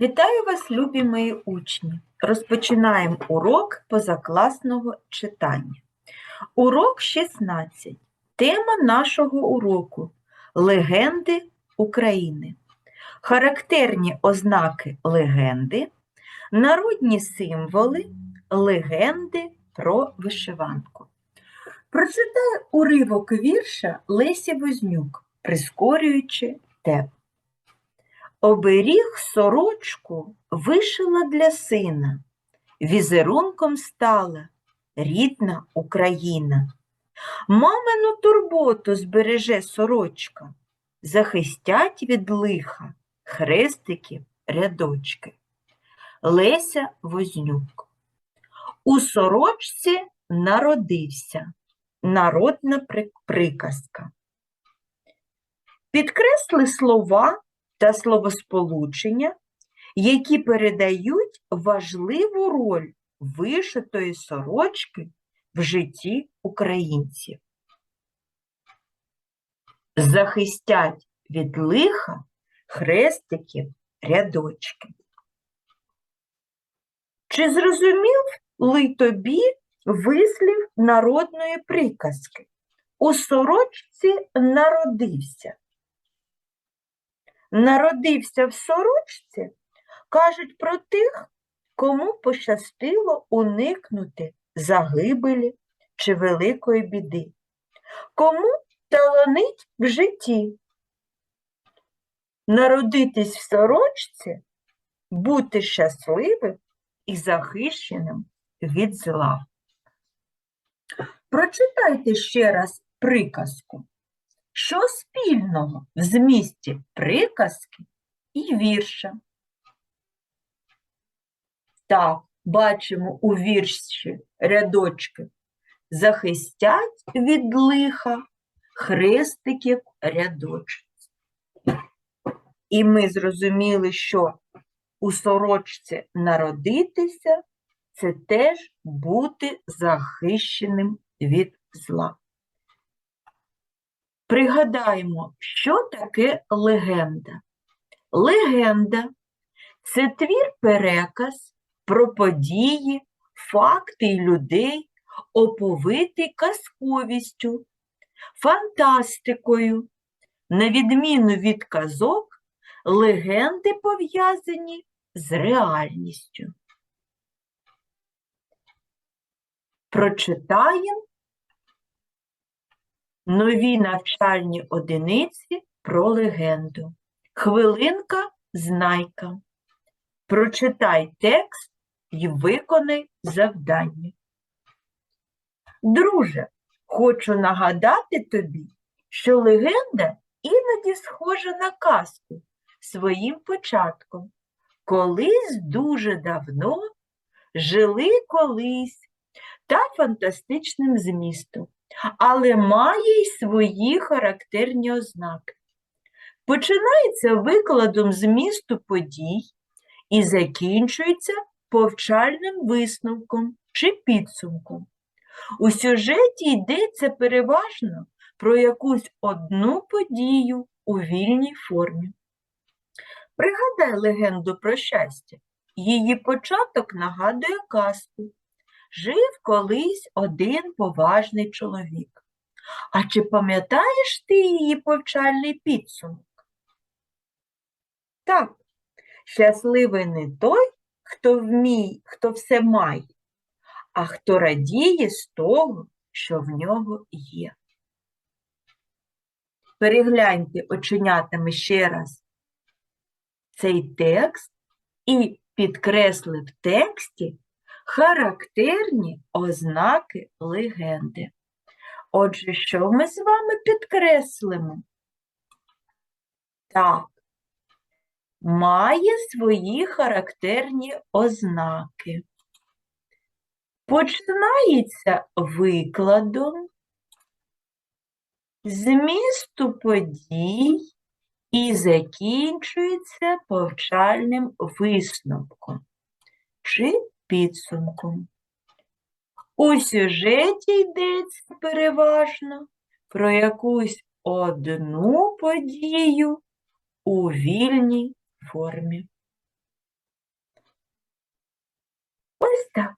Вітаю вас, любі мої учні! Розпочинаємо урок позакласного читання. Урок 16. Тема нашого уроку Легенди України. Характерні ознаки легенди, народні символи, легенди про вишиванку. Прочитай уривок вірша Лесі Вознюк, прискорюючи темп. Оберіг сорочку вишила для сина, візерунком стала рідна Україна. Мамину турботу збереже сорочка, захистять від лиха хрестики, рядочки. Леся Вознюк. У сорочці народився народна приказка. Підкресли слова та словосполучення, які передають важливу роль вишитої сорочки в житті українців. Захистять від лиха хрестиків рядочки. Чи зрозумів ли тобі вислів народної приказки? У сорочці народився. Народився в сорочці, кажуть про тих, кому пощастило уникнути загибелі чи великої біди, кому таланить в житті. Народитись в сорочці, бути щасливим і захищеним від зла. Прочитайте ще раз приказку. Що спільного в змісті приказки і вірша? Так, бачимо у вірші рядочки. Захистять від лиха хрестиків рядочок. І ми зрозуміли, що у сорочці народитися це теж бути захищеним від зла. Пригадаємо, що таке легенда. Легенда це твір-переказ про події, факти й людей, оповитий казковістю, фантастикою. На відміну від казок, легенди пов'язані з реальністю. Прочитаємо нові навчальні одиниці про легенду. Хвилинка знайка. Прочитай текст і виконай завдання. Друже, хочу нагадати тобі, що легенда іноді схожа на казку своїм початком. Колись дуже давно жили колись та фантастичним змістом але має й свої характерні ознаки. Починається викладом змісту подій і закінчується повчальним висновком чи підсумком. У сюжеті йдеться переважно про якусь одну подію у вільній формі. Пригадай легенду про щастя. Її початок нагадує казку. Жив колись один поважний чоловік. А чи пам'ятаєш ти її повчальний підсумок? Так, щасливий не той, хто вміє, хто все має, а хто радіє з того, що в нього є. Перегляньте оченятами ще раз цей текст і підкресли в тексті характерні ознаки легенди. Отже, що ми з вами підкреслимо? Так, має свої характерні ознаки. Починається викладом змісту подій і закінчується повчальним висновком чи підсумком. У сюжеті йдеться переважно про якусь одну подію у вільній формі. Ось так.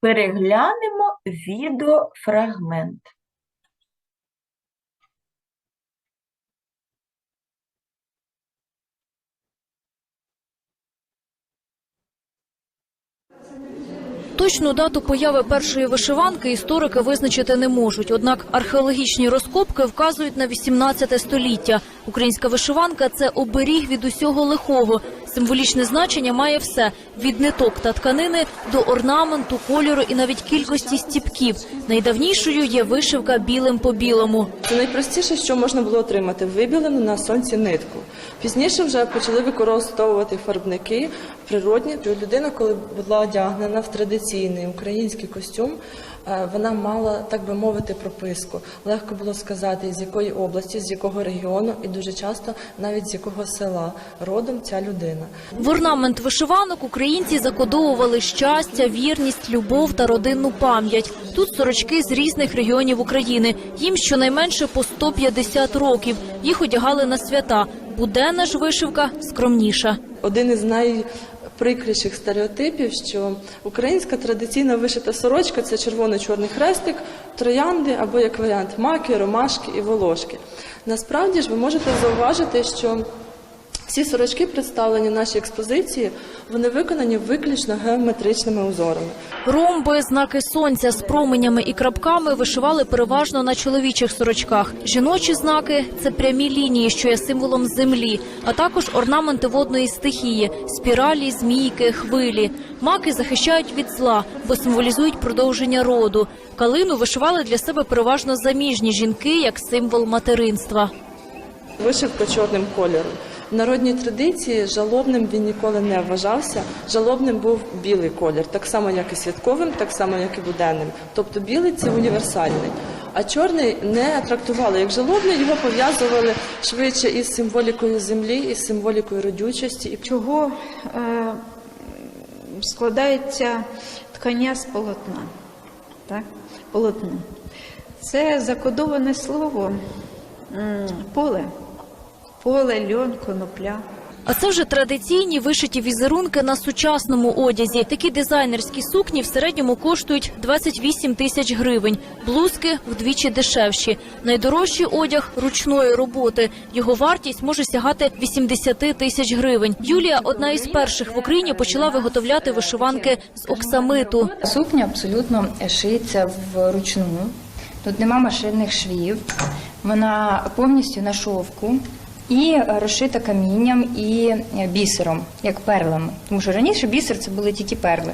Переглянемо відеофрагмент. Точну дату появи першої вишиванки історики визначити не можуть. Однак археологічні розкопки вказують на 18 століття. Українська вишиванка це оберіг від усього лихого. Символічне значення має все від ниток та тканини до орнаменту, кольору і навіть кількості стіпків. Найдавнішою є вишивка білим по білому. Це найпростіше, що можна було отримати вибілену на сонці нитку. Пізніше вже почали використовувати фарбники природні. Людина, коли була одягнена в традиційний український костюм, е, вона мала, так би мовити, прописку. Легко було сказати, з якої області, з якого регіону, і дуже часто навіть з якого села родом ця людина. В орнамент вишиванок українці закодовували щастя, вірність, любов та родинну пам'ять. Тут сорочки з різних регіонів України. Їм щонайменше по 150 років. Їх одягали на свята. Буденна ж вишивка скромніша. Один із найприкріших стереотипів, що українська традиційна вишита сорочка це червоно-чорний хрестик, троянди або як варіант маки, ромашки і волошки. Насправді ж ви можете зауважити, що всі сорочки, представлені в нашій експозиції, вони виконані виключно геометричними узорами. Ромби, знаки сонця з променями і крапками вишивали переважно на чоловічих сорочках. Жіночі знаки це прямі лінії, що є символом землі, а також орнаменти водної стихії, спіралі, змійки, хвилі. Маки захищають від зла, бо символізують продовження роду. Калину вишивали для себе переважно заміжні жінки як символ материнства. Вишивка чорним кольором. В народній традиції жалобним він ніколи не вважався. Жалобним був білий колір, так само як і святковим, так само як і буденним. Тобто білий це універсальний. А чорний не трактували як жалобний, його пов'язували швидше із символікою землі, із символікою родючості. чого е, складається ткання з полотна. Так? Полотно. Це закодоване слово поле. Поле, льон, конопля. А це вже традиційні вишиті візерунки на сучасному одязі. Такі дизайнерські сукні в середньому коштують 28 тисяч гривень. Блузки вдвічі дешевші. Найдорожчий одяг ручної роботи. Його вартість може сягати 80 тисяч гривень. Юлія одна із перших в Україні почала виготовляти вишиванки з оксамиту. Сукня абсолютно шиється вручну. Тут нема машинних швів. Вона повністю на шовку і розшита камінням і бісером, як перлами. Тому що раніше бісер це були тільки перли.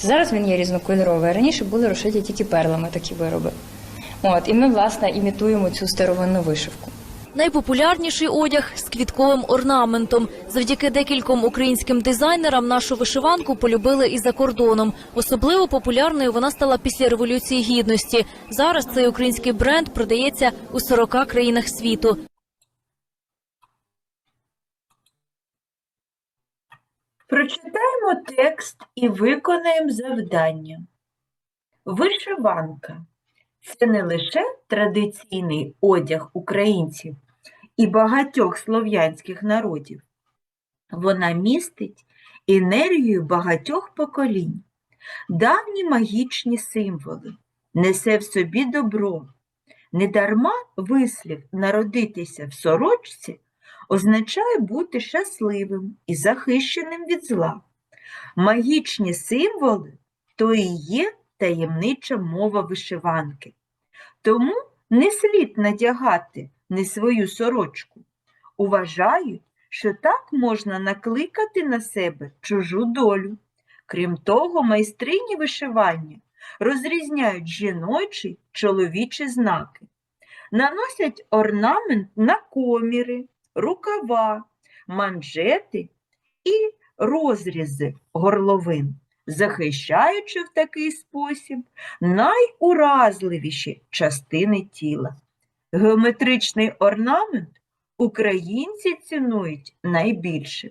Зараз він є різнокольоровий, а раніше були розшиті тільки перлами такі вироби. От, і ми, власне, імітуємо цю старовинну вишивку. Найпопулярніший одяг з квітковим орнаментом. Завдяки декільком українським дизайнерам нашу вишиванку полюбили і за кордоном. Особливо популярною вона стала після революції гідності. Зараз цей український бренд продається у 40 країнах світу. Прочитаємо текст і виконаємо завдання. Вишиванка це не лише традиційний одяг українців і багатьох слов'янських народів. Вона містить енергію багатьох поколінь, давні магічні символи, несе в собі добро. Недарма вислів народитися в сорочці означає бути щасливим і захищеним від зла. Магічні символи то і є таємнича мова вишиванки. Тому не слід надягати не свою сорочку. Уважають, що так можна накликати на себе чужу долю. Крім того, майстрині вишивання розрізняють жіночі чоловічі знаки. Наносять орнамент на коміри, рукава, манжети і розрізи горловин, захищаючи в такий спосіб найуразливіші частини тіла. Геометричний орнамент українці цінують найбільше,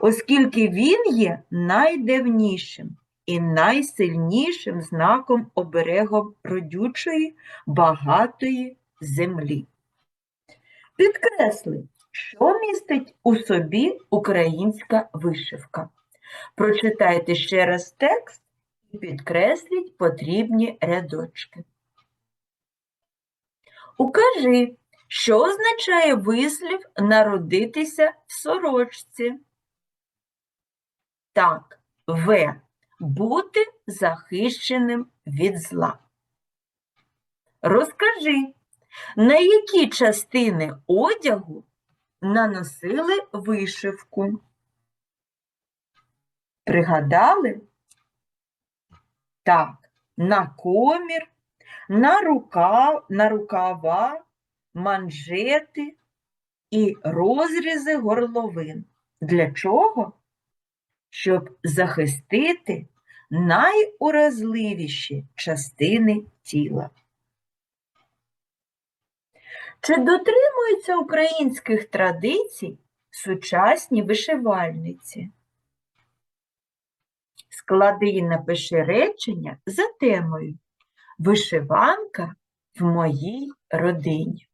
оскільки він є найдавнішим і найсильнішим знаком оберегом родючої, багатої землі. Підкресли, що містить у собі українська вишивка? Прочитайте ще раз текст і підкресліть потрібні рядочки. Укажи, що означає вислів народитися в сорочці. Так, В. Бути захищеним від зла. Розкажи, на які частини одягу наносили вишивку? Пригадали? Так, на комір, на рукав, на рукава, манжети і розрізи горловин. Для чого? Щоб захистити найуразливіші частини тіла. Чи дотримуються українських традицій сучасні вишивальниці? Склади і напиши речення за темою Вишиванка в моїй родині.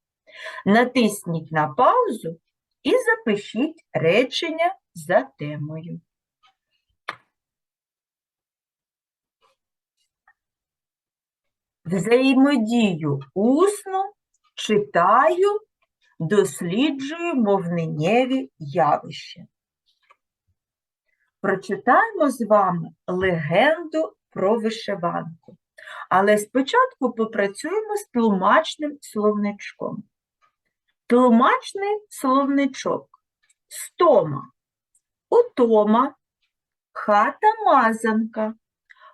Натисніть на паузу і запишіть речення за темою. Взаємодію усно, читаю, досліджую мовненєві явища. Прочитаємо з вами легенду про вишиванку. Але спочатку попрацюємо з тлумачним словничком. Тлумачний словничок. Стома. Утома. Хата мазанка.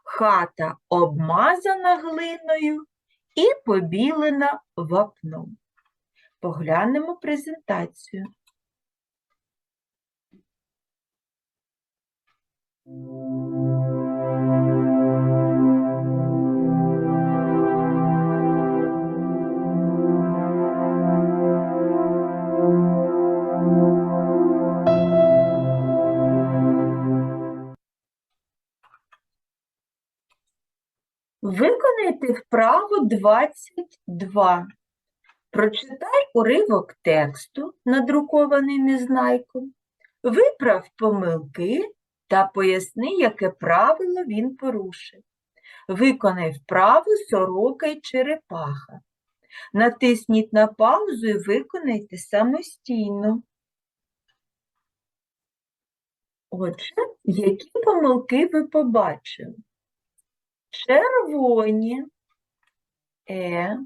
Хата обмазана глиною і побілена вапном. Поглянемо презентацію. Виконайте вправу 22. Прочитай уривок тексту, надрукований незнайком, виправ помилки та поясни, яке правило він порушив. Виконай вправу сорока й черепаха. Натисніть на паузу і виконайте самостійно. Отже, які помилки ви побачили? Червоні Е.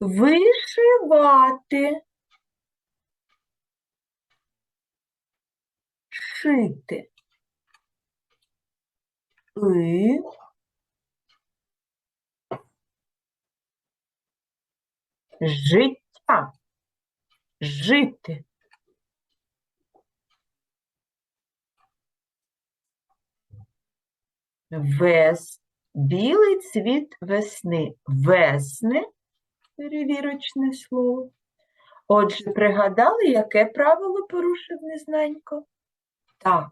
Вишивати. Шити. И. Життя. Жити. Вес. Білий цвіт весни. Весни. Перевірочне слово. Отже, пригадали, яке правило порушив незнанько? Так,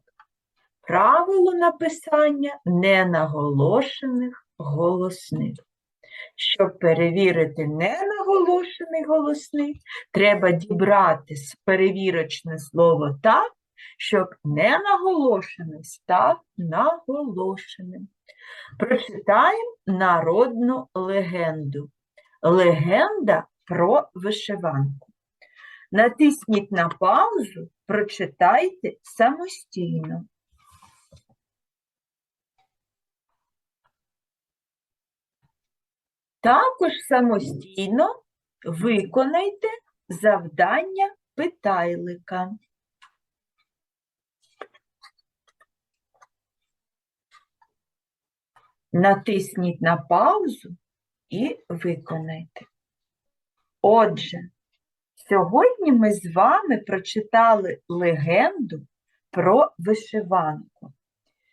правило написання ненаголошених голосних. Щоб перевірити ненаголошений голосний, треба дібрати перевірочне слово так, щоб ненаголошений став наголошеним. Прочитаємо народну легенду. Легенда про вишиванку. Натисніть на паузу, прочитайте самостійно. Також самостійно виконайте завдання питайлика. Натисніть на паузу і виконайте. Отже, сьогодні ми з вами прочитали легенду про вишиванку.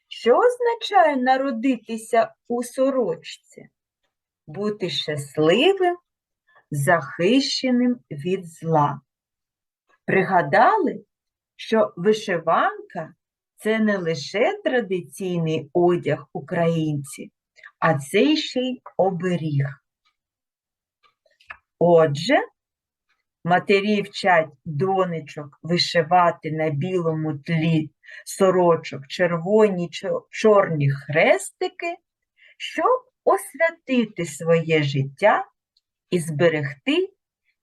Що означає народитися у сорочці? Бути щасливим, захищеним від зла. Пригадали, що вишиванка це не лише традиційний одяг українців, а це ще й оберіг. Отже, матері вчать донечок вишивати на білому тлі сорочок червоні чорні хрестики, щоб освятити своє життя і зберегти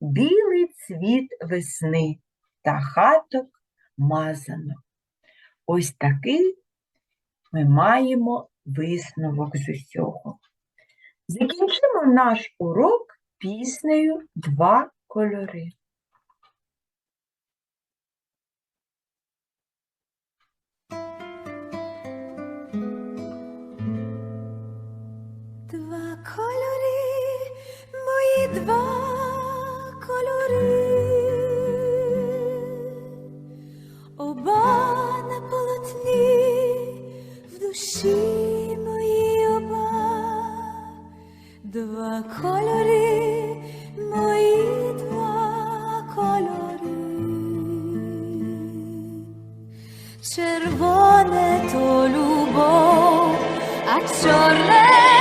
білий цвіт весни та хаток мазано. Ось такий ми маємо висновок з усього. Закінчимо наш урок піснею Два кольори. Два кольори, мої два два кольори, мої два кольори. Червоне то любов, а чорне